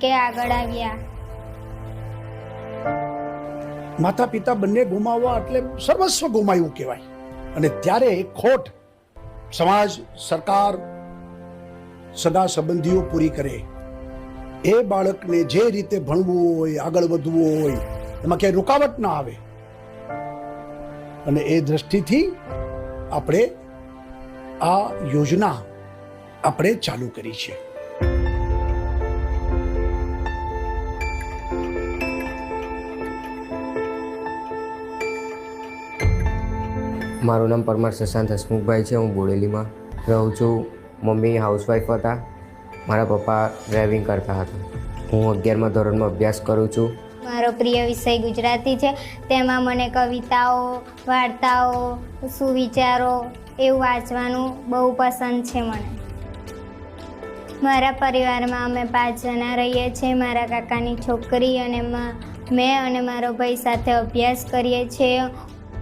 કે આગળ આવ્યા. માતા પિતા બંને ગુમાવવા એટલે સર્વસ્વ ગુમાવ્યું કહેવાય. અને ત્યારે ખોટ સમાજ, સરકાર, સગા સંબંધીઓ પૂરી કરે. એ બાળકને જે રીતે ભણવું હોય, આગળ વધવું હોય, એમાં ક્યાંય રૂકાવટ ના આવે. અને એ દ્રષ્ટિથી આપણે આ યોજના આપણે ચાલુ કરી છે. મારું નામ પરમાર શશાંત હસમુખભાઈ છે, હું બોડેલીમાં રહું છું. મમ્મી હાઉસવાઈફ હતા. મારા પપ્પા ડ્રાઇવિંગ કરતા હતા. હું અગિયારમાં ધોરણમાં અભ્યાસ કરું છું. મારો પ્રિય વિષય ગુજરાતી છે. તેમાં મને કવિતાઓ, વાર્તાઓ, સુવિચારો એવું વાંચવાનું બહુ પસંદ છે મને. મારા પરિવારમાં અમે પાંચ જણા રહીએ છીએ. મારા કાકાની છોકરી અને મા- અને મારો ભાઈ સાથે અભ્યાસ કરીએ છીએ.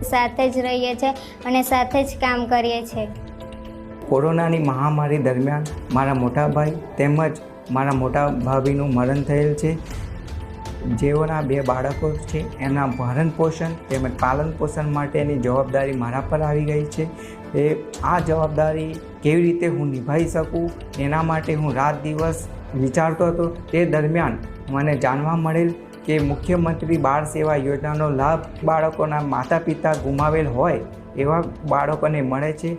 સાથે જ રહીએ છીએ અને સાથે જ કામ કરીએ છીએ. કોરોનાની મહામારી દરમિયાન મારા મોટા ભાઈ તેમજ મારા મોટા ભાભીનું મરણ થયેલ છે. જેઓના બે બાળકો છે, એના ભરણ પોષણ તેમજ પાલન પોષણ માટેની જવાબદારી મારા પર આવી ગઈ છે. એ આ જવાબદારી કેવી રીતે હું નિભાવી શકું, એના માટે હું રાત દિવસ વિચારતો હતો. તે દરમિયાન મને જાણવા મળેલ કે મુખ્યમંત્રી બાળ સેવા યોજનાનો લાભ બાળકોના માતા પિતા ગુમાવેલ હોય એવા બાળકોને મળે છે.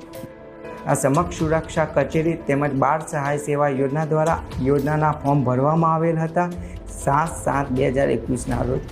આ સમક્ષ સુરક્ષા કચેરી તેમજ બાળ સહાય સેવા યોજના દ્વારા યોજનાના ફોર્મ ભરવામાં આવેલ હતા. સાત સાત બે હજાર એકવીસના રોજ.